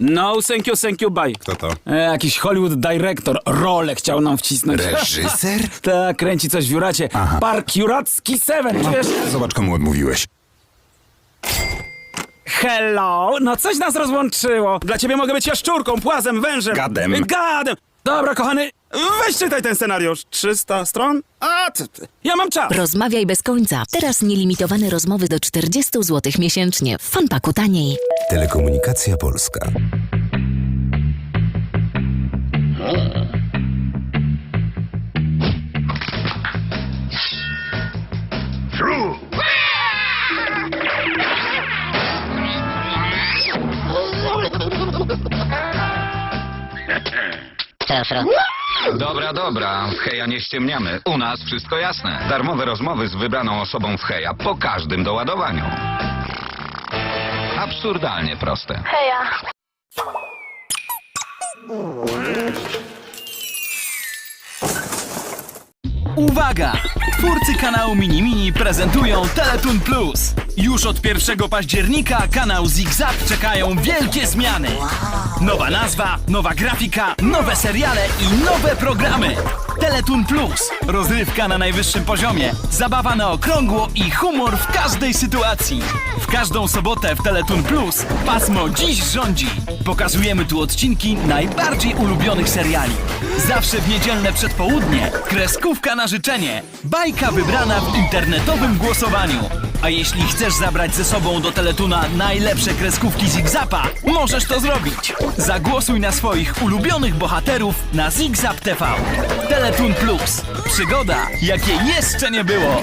No, thank you, thank you, bye. Kto to? E, jakiś Hollywood director rolę chciał nam wcisnąć. Reżyser? tak, kręci coś w Juracie. Aha. Park Juracki Seven, wiesz? Zobacz, komu odmówiłeś. Hello, no coś nas rozłączyło. Dla ciebie mogę być jaszczurką, płazem, wężem. Gadem. Gadem. Dobra, kochany, weź czytaj ten scenariusz. 300 stron? A, ty, ty. ja mam czas. Rozmawiaj bez końca. Teraz nielimitowane rozmowy do 40 zł miesięcznie. W fanpaku taniej. Telekomunikacja Polska. Dobra, dobra, w Heja nie ściemniamy. U nas wszystko jasne. Darmowe rozmowy z wybraną osobą w Heja po każdym doładowaniu. Absurdalnie proste. Uwaga! Twórcy kanału Mini Mini prezentują Teletoon Plus. Już od 1 października kanał ZigZag czekają wielkie zmiany. Nowa nazwa, nowa grafika, nowe seriale i nowe programy. Teletoon Plus. Rozrywka na najwyższym poziomie, zabawa na okrągło i humor w każdej sytuacji. W każdą sobotę w Teletoon Plus pasmo Dziś rządzi. Pokazujemy tu odcinki najbardziej ulubionych seriali. Zawsze w niedzielne przedpołudnie kreskówka na życzenie. Bajka wybrana w internetowym głosowaniu. A jeśli chcesz zabrać ze sobą do Teletuna najlepsze kreskówki Zigzapa, możesz to zrobić. Zagłosuj na swoich ulubionych bohaterów na Zigzap TV. Teletun Plus. Przygoda, jakiej jeszcze nie było.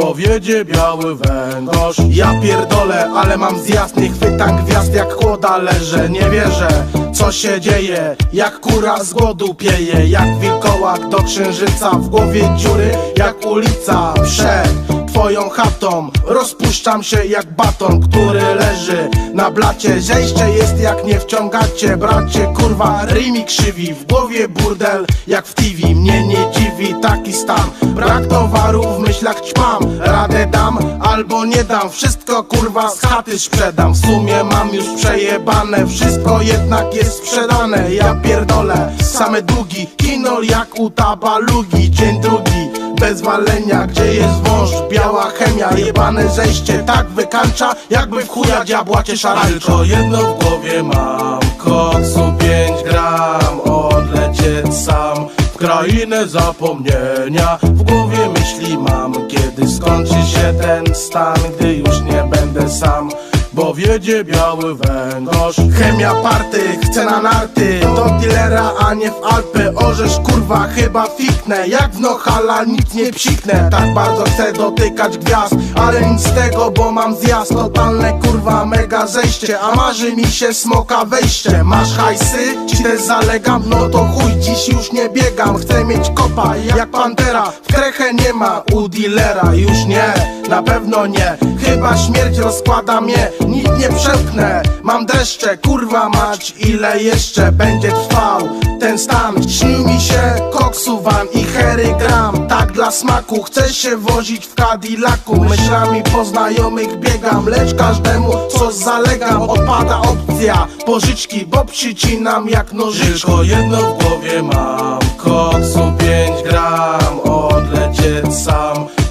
bo wiedzie biały węgorz. Ja pierdolę, ale mam zjazd Nie chwytam gwiazd jak kłoda leżę Nie wierzę, co się dzieje Jak kura z głodu pieje Jak wilkołak do księżyca W głowie dziury jak ulica Przed twoją chatą. Rozpuszczam się jak baton, który leży na blacie. Zejście jest jak nie wciągacie, bracie Kurwa, rymi krzywi, w głowie burdel Jak w TV, mnie nie dziwi taki stan. Brak towaru, w myślach ćpam Radę dam albo nie dam. Wszystko kurwa z chaty sprzedam. W sumie mam już przejebane. Wszystko jednak jest sprzedane. Ja pierdolę, same długi. Kinol jak u tabalugi. Dzień drugi bez walenia Gdzie jest wąż, biała chemia Jebane zejście tak wykańcza Jakby w chuja diabła cię szarańcza. Tylko jedno w głowie mam Koksu 5 gram Odlecieć sam w krainę zapomnienia. W głowie myśli mam Kiedy skończy się ten stan Gdy już nie będę sam bo wiedzie biały węgorz. Chemia party, na narty Do dealera, a nie w Alpy. Orzesz kurwa, chyba fiknę Jak w Nohala nic nie psiknę. Tak bardzo chcę dotykać gwiazd Ale nic z tego, bo mam zjazd. Totalne kurwa, mega zejście A marzy mi się smoka wejście. Masz hajsy? Ci też zalegam? No to chuj, dziś już nie biegam. Chcę mieć kopa, jak pantera. W krechę nie ma u dealera. Już nie, na pewno nie Chyba śmierć rozkłada mnie Nic nie przemknę Mam dreszcze, kurwa mać Ile jeszcze będzie trwał? Ten stan Śni mi się koksu van i hery gram. Tak dla smaku Chcę się wozić w Cadillacu. Myślami po znajomych biegam Lecz każdemu co zalegam Odpada opcja. Pożyczki Bo przycinam jak nożyczki Tylko jedno w głowie mam Koksu 5 gram Odlecieć sam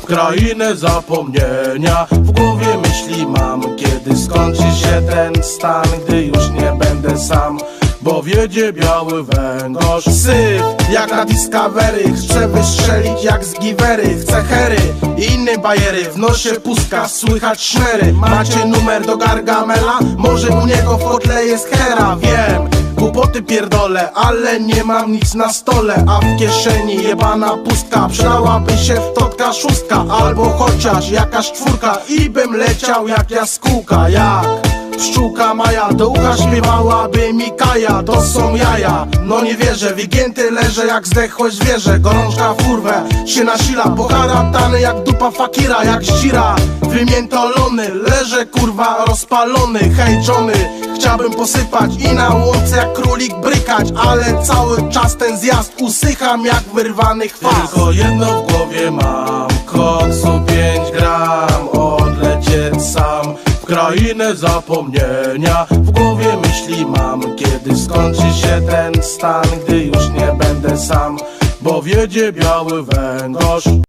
krainę zapomnienia. W głowie myśli mam Kiedy skończy się ten stan Gdy już nie będę sam bo wiedzie biały węgorz. Syf, jak na Discovery Chcę wystrzelić jak z Givery. Chcę hery i inne bajery W nosie pustka, słychać szmery. Macie numer do Gargamela? Może u niego w kotle jest hera, wiem Głupoty pierdolę, ale nie mam nic na stole. A w kieszeni jebana pustka Przydałaby się wtotka szóstka. Albo chociaż jakaś czwórka I bym leciał jak jaskółka. Jak pszczółka Maja Do ucha śpiewałaby Mikaja To są jaja, no nie wierzę Wygięty leżę jak zdechłe zwierzę Gorączka w kurwę się nasila Poharatany jak dupa fakira Jak zdzira, wymiętolony Leżę kurwa rozpalony Hej Johnny, chciałbym posypać I na łące jak królik brykać Ale cały czas ten zjazd Usycham jak wyrwany chwast. Tylko jedno w głowie mam Koksu 5 gram Odlecieć sam krainę zapomnienia. W głowie myśli mam Kiedy skończy się ten stan Gdy już nie będę sam Bo wiedzie biały węgorz –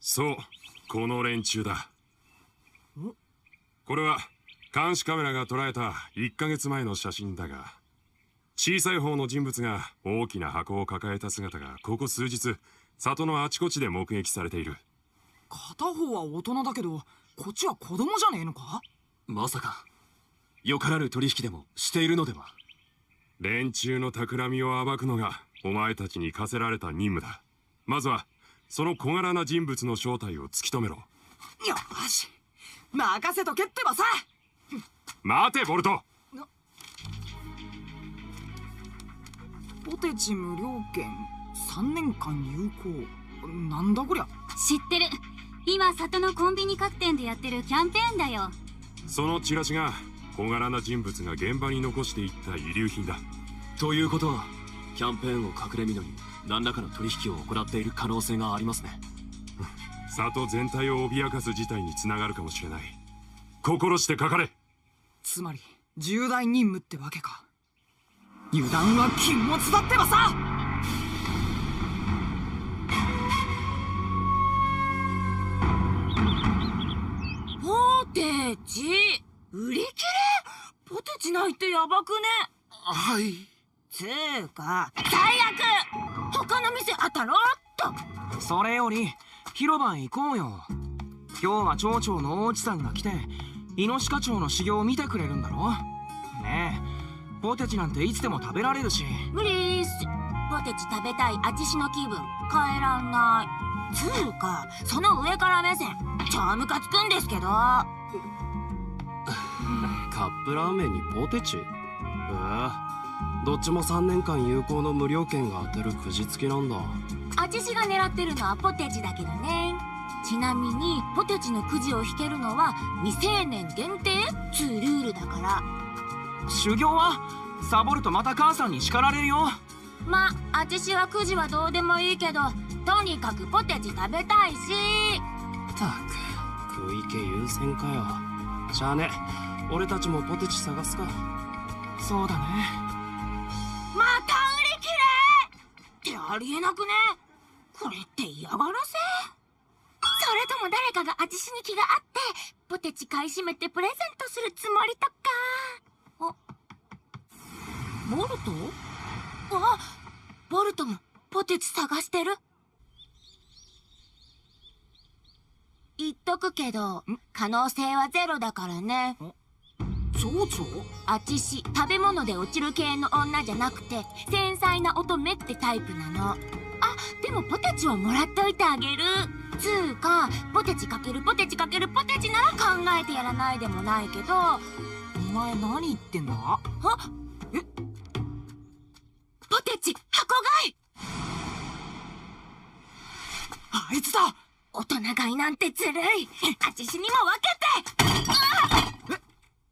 そうこの連中だ。これは監視カメラが捉えた1ヶ月前の写真だが小さい方の人物が大きな箱を抱えた姿がここ数日里のあちこちで目撃されている。片方は大人だけどこっちは子供じゃねえのか？まさかよからぬ取引でもしているのでは？連中の企みを暴くのがお前たちに課せられた任務だまずはその小柄な人物の正体を突き止めろ。よし。任せとけってばさ。待てボルト。ポテチ無料券。3年間有効。なんだこりゃ。知ってる。今里のコンビニ各店でやってるキャンペーンだよ。そのチラシが小柄な人物が現場に残していった遺留品だ。ということはキャンペーンを隠れみのに何らかの取引を行っている可能性がありますね。里全体を脅かす事態につながるかもしれない。心してかかれ。つまり重大任務ってわけか。油断は禁物だってばさ。ポテチ？売り切れ？ポテチないってやばくね？はいつうか最悪他の店当たろうっと。それより広場へ行こうよ。今日は町長の大内さんが来てイノシカ町の修行を見てくれるんだろ。ねえポテチなんていつでも食べられるし。無理っす。ポテチ食べたいあちしの気分変えらんない。つうかその上から目線超ムカつくんですけど。カップラーメンにポテチ？ええどっちも3年間有効の無料券が当たるくじ付きなんだ。あちしが狙ってるのはポテチだけどね。ちなみにポテチのくじを引けるのは未成年限定つうルールだから。修行はサボるとまた母さんに叱られるよ。まああちしはくじはどうでもいいけどとにかくポテチ食べたいし。たく食い気優先かよ。しゃあね俺たちもポテチ探すか。そうだねありえなくね？これって嫌がらせ？それとも誰かがあちしに気があってポテチ買い占めてプレゼントするつもりとか？あボルト？あボルトもポテチ探してる？言っとくけど可能性はゼロだからね町長あちし食べ物で落ちる系の女じゃなくて繊細な乙女ってタイプなの。あでもポテチをもらっといてあげる。つうかポテチかけるポテチかけるポテチなら考えてやらないでもないけど。お前何言ってんだ？あえ？ポテチ箱買い！あいつだ？大人買いなんてずるい。あちしにも分けて。あ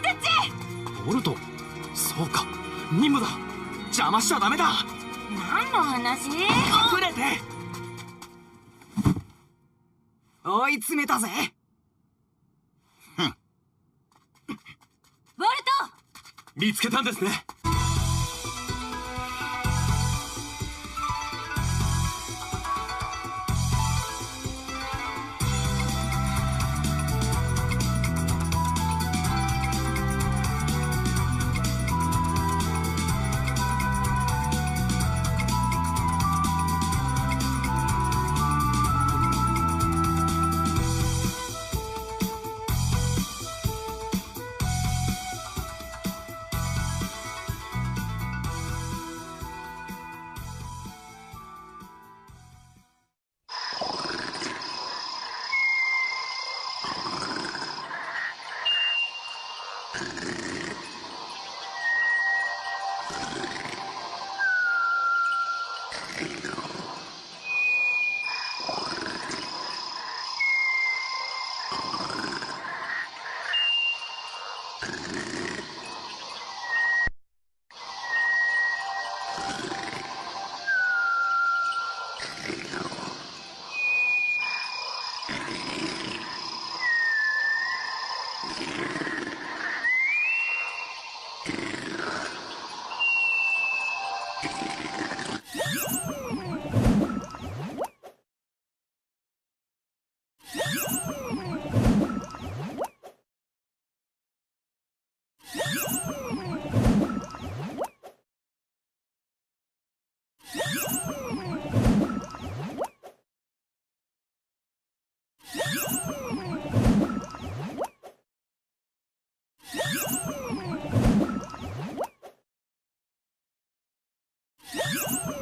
テチボルト？そうか。任務だ。邪魔しちゃダメだ。何の話？隠れて。追い詰めたぜ。ボルト見つけたんですね you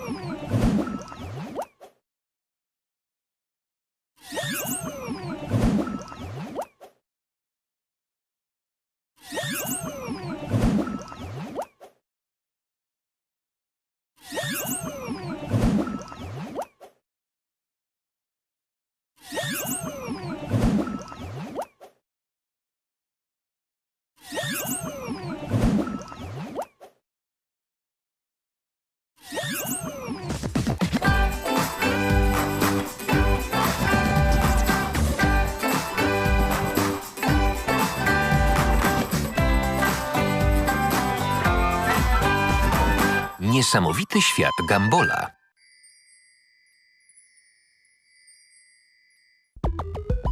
Niesamowity świat Gambola.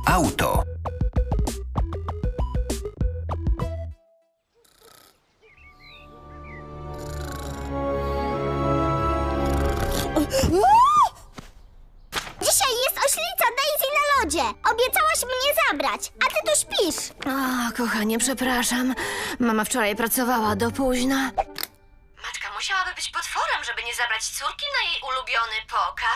Auto. Dzisiaj jest oślica Daisy na lodzie. Obiecałaś mnie zabrać, a ty tu śpisz. O, kochanie, przepraszam. Mama wczoraj pracowała do późna.